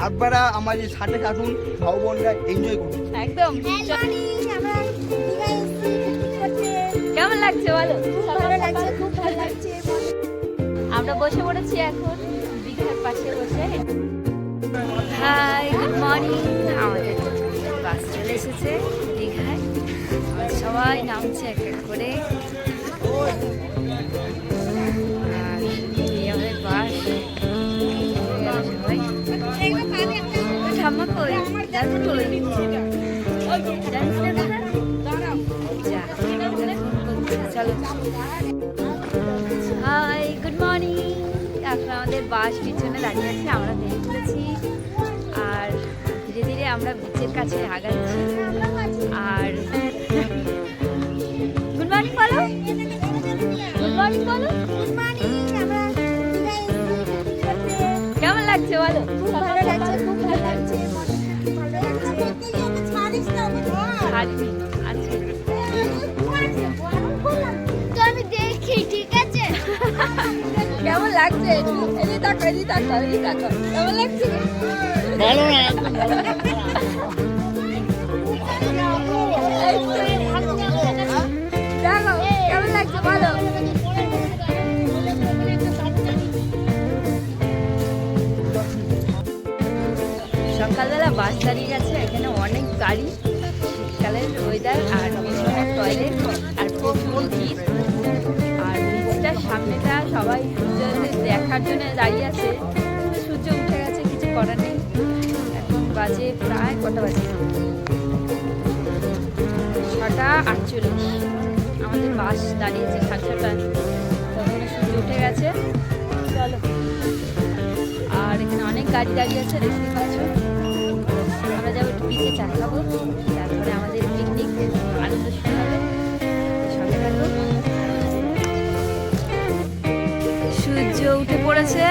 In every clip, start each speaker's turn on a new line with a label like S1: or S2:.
S1: আপনারা আমাদের সাথে থাকুন ভাই বোনরা এনজয় করুন।
S2: একদম। কেমন লাগছে বলো?
S3: খুব ভালো লাগছে
S2: আমরা বসে পড়েছি এখন দীঘার পাশে বসে। হাই গুড মর্নিং আমাদের বাস চলে এসেছে দীঘায়। সবাই নামছে এক এক করে। ঠাম্মা কই করে চলো। হাই গুড মর্নিং এখন আমাদের বাস পিছনে দাঁড়িয়ে আছে আমরা বেরিয়ে পড়েছি আর ধীরে ধীরে আমরা বিচের কাছে আগাচ্ছি। আর গুড মর্নিং বলো। গুড মর্নিং বলো। কেমন লাগছে বলো? হাঁটবি
S3: তো আমি দেখি ঠিক আছে।
S2: কেমন লাগছে? এদিকে তাকাও এদিকে তাকাও এদিকে তাকাও কেমন লাগছে?
S1: ভালো না।
S2: দেখো কেমন লাগছে বলো? সকালবেলা বাস দাঁড়িয়ে গেছে এখানে অনেক গাড়ি। শীতকালের ওয়েদার আর ভীষণ টয়লেট আর প্রচুর ভিড়। আর ব্রিজটার সামনেটা সবাই সূর্য দেখার জন্য দাঁড়িয়ে আছে। সূর্য উঠে গেছে, কিছু করার নেই। এখন বাজে প্রায় কটা বাজে? ছটা আটচল্লিশ। আমাদের বাস দাঁড়িয়েছে সাড়ে ছটা তখন সূর্য উঠে গেছে। চলো। আর এখানে অনেক গাড়ি দাঁড়িয়ে আছে দেখতে পাচ্ছ। আমরা যাব একটু বিচে চা খাব। তারপরে আমাদের পড়েছে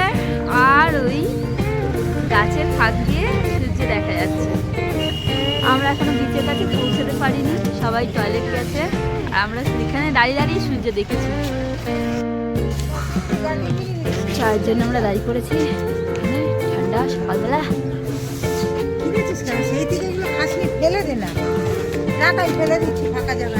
S2: আর ওই গাছের ফাঁক দিয়ে সূর্য দেখা যাচ্ছে। আমরা এখনও বিচের কাছে পৌঁছতে পারিনি, সবাই টয়লেট গেছে আমরা এখানে দাঁড়িয়ে দাঁড়িয়ে সূর্য দেখেছি। চায়ের জন্য আমরা দাঁড়িয়ে পড়েছি। ঠান্ডা, সকালবেলা।
S4: সেই থেকে ফেলে দে না। ফেলে দিচ্ছি, ফাঁকা জায়গা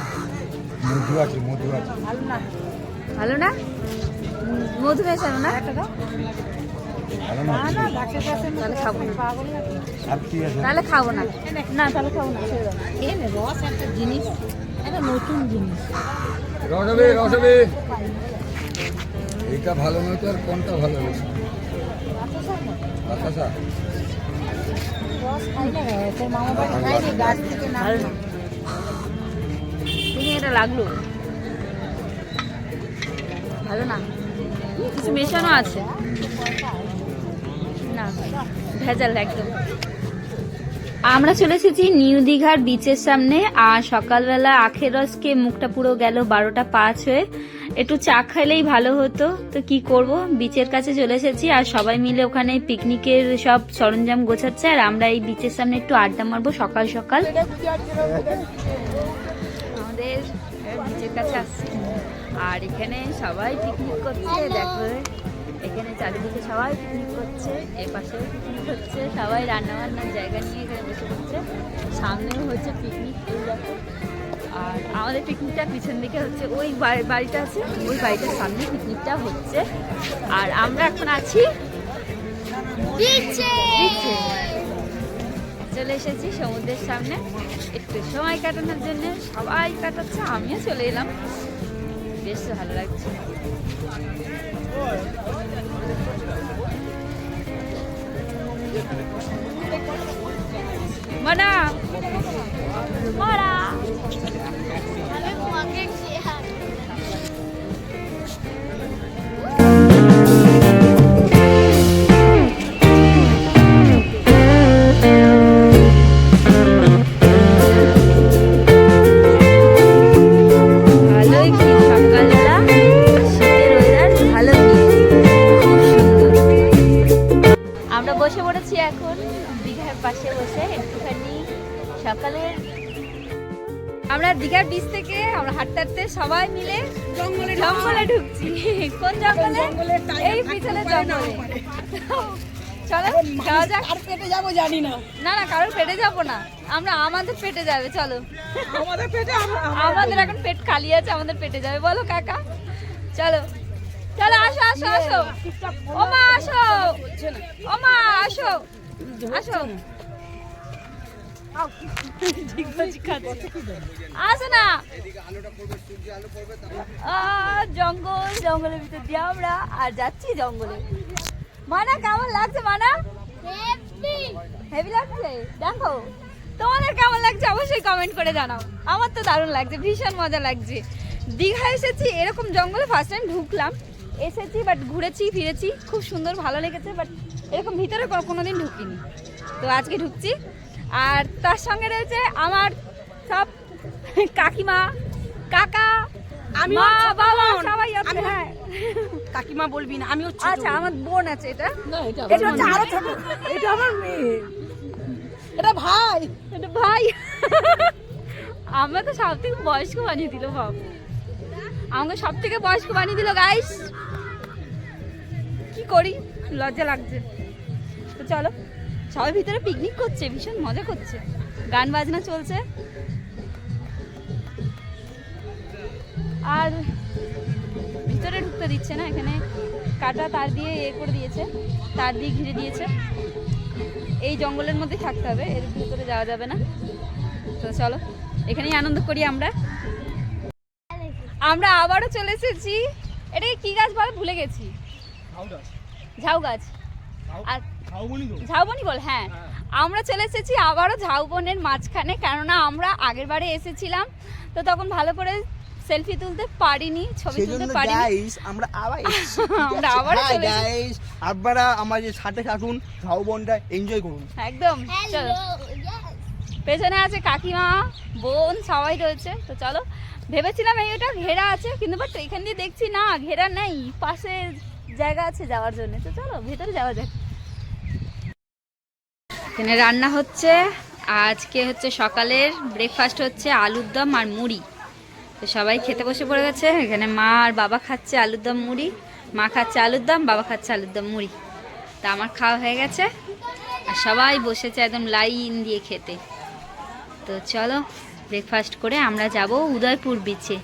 S1: মধু আছে মধু আছে
S2: ভালো না? মধু মেশানো না?
S1: ভালো না?
S2: তাহলে খাব না।
S1: আর কি আছে?
S2: তাহলে খাব না। না তাহলে খাব না
S4: রস একটা জিনিস একটা নতুন জিনিস।
S1: রসবে রসবে এইটা ভালো নয় তো আর কোনটা ভালো হবে বাতাসা?
S4: রস খাই না মামা বাড়ি গাছ থেকে না।
S2: ভালো এটা লাগল। ভালো না। কিছু মেশানো আছে। না, ভেজাল একদম। আমরা চলে এসেছি নিউ দীঘার বিচের সামনে, আর সকালবেলা আখের রস খেয়ে মুখটা পুরো গেল বারোটা পাঁচ হয়ে। একটু চা খাইলেই ভালো হতো। তো কি করব? বিচের কাছে চলে এসেছি, আর সবাই মিলে ওখানে পিকনিকের সব সরঞ্জাম গোছাচ্ছে, আর আমরা এই বিচের সামনে একটু আড্ডা মারবো সকাল সকাল। কাছে আসছি। আর এখানে সবাই পিকনিক করছে দেখো। এখানে চারিদিকে সবাই পিকনিক করছে এ পাশেও পিকনিক হচ্ছে সবাই রান্না বান্নার জায়গা নিয়ে এখানে বসে পড়ছে। সামনেও হচ্ছে পিকনিক এই দেখো। আর আমাদের পিকনিকটা পিছন দিকে হচ্ছে ওই বাড়িটা আছে ওই বাড়িটার সামনে পিকনিকটা হচ্ছে। আর আমরা এখন আছি
S3: বিচে।
S2: চলে এসেছি সমুদ্রের সামনে। একটু সময় কাটানোর জন্য সবাই কাটাচ্ছে, আমিও চলে এলাম। বেশ ভালো লাগছে। মানা বসে পড়েছি এখন দীঘার পাশে বসে একটুখানি সকালের। আমরা দীঘার বিচ থেকে আমরা হাঁটতে হাঁটতে সবাই মিলে
S4: জঙ্গলে
S2: জঙ্গলে ঢুকছি। কোন জঙ্গলে? এই পিছনে জঙ্গলে। চলো যাওয়া যাক।
S4: আর পেটে যাব জানি না।
S2: না না কারোর পেটে যাব না। আমরা আমাদের পেটে যাবে চলো।
S4: আমাদের পেটে
S2: আমাদের এখন পেট খালি আছে আমাদের পেটে যাবে। বলো কাকা। চলো। চলো আসো আসো আসো। ও মা আসো। ও মা আসো। আসো আসো না। আহ, জঙ্গল জঙ্গলের ভিতর দিয়ে আমরা আর যাচ্ছি জঙ্গলে। মানা কেমন লাগছে মানা? হেভি লাগছে? দেখো তোমাদের কেমন লাগছে অবশ্যই কমেন্ট করে জানাও। আমার তো দারুণ লাগছে ভীষণ মজা লাগছে। দীঘা এসেছি এরকম জঙ্গলে ফার্স্ট টাইম ঢুকলাম। এসেছি বাট ঘুরেছি ফিরেছি। খুব সুন্দর ভালো লেগেছে বাট এরকম ভিতরে কোনো- দিন ঢুকিনি। তো আজকে ঢুকছি। আর তার সঙ্গে রয়েছে আমার সব কাকিমা কাকা
S4: আমি
S2: মা বাবা
S4: বোন।
S2: সবাই আছে হ্যাঁ।
S4: কাকিমা বলবি না আমি হচ্ছে
S2: আচ্ছা আমার বোন আছে এটা।
S4: এটা হচ্ছে আরও ছোট। এটা আমার মেয়ে। এটা ভাই।
S2: এটা ভাই। আমরা তো সব থেকে বয়স্ক বানিয়ে দিল বাপ আমাকে সব থেকে বয়স্ক বানিয়ে দিল গাইস করি, লজ্জা লাগছে। তো চলো, সবাই ভিতরে পিকনিক করছে, ভীষণ মজা করছে। গান বাজনা চলছে। আর ভিতরে ঢুকতে দিচ্ছে না, এখানে কাটা তার দিয়ে এ করে দিয়েছে, তার দিয়ে ঘিরে দিয়েছে। এই জঙ্গলের মধ্যে থাকতে হবে, এর ভিতরে যাওয়া যাবে না। তো চলো, এখানেই আনন্দ করি আমরা। আমরা আবারও চলে এসেছি। এটা কি গাছ বল? ভুলে গেছি। ঝাউ গাছ আর ঝাউবনি বল। হ্যাঁ। আমরা চলে এসেছি আবারও ঝাউবনের মাঝখানে কেননা আমরা আগের বারে এসেছিলাম তো তখন ভালো করে সেলফি তুলতে পারিনি ছবি তুলতে পারিনি।
S1: গাইস আমরা আবার
S2: আমরা
S1: হ্যাঁ,
S2: চলে এসেছি।
S1: guys, আপনারা আমাদের সাথে থাকুন ঝাউবনটা এনজয় করুন।
S2: একদম চলো। পেছনে আছে কাকিমা বোন সবাই রয়েছে তো চলো। ভেবেছিলাম এই ওটা ঘেরা আছে কিন্তু বাট এখান দিয়ে দেখছি না ঘেরা নেই পাশে জায়গা আছে যাওয়ার জন্য, তো চলো ভেতরে যাওয়া যাক। এখানে রান্না হচ্ছে, আজকে হচ্ছে সকালের ব্রেকফাস্ট হচ্ছে আলুর দম আর মুড়ি। তো সবাই খেতে বসে পড়ে গেছে, এখানে মা আর বাবা খাচ্ছে আলুর দম মুড়ি, মা খাচ্ছে আলুর দম, বাবা খাচ্ছে আলুর দম মুড়ি। তা আমার খাওয়া হয়ে গেছে, আর সবাই বসেছে একদম লাইন দিয়ে খেতে। তো চলো ব্রেকফাস্ট করে আমরা যাব উদয়পুর বিচে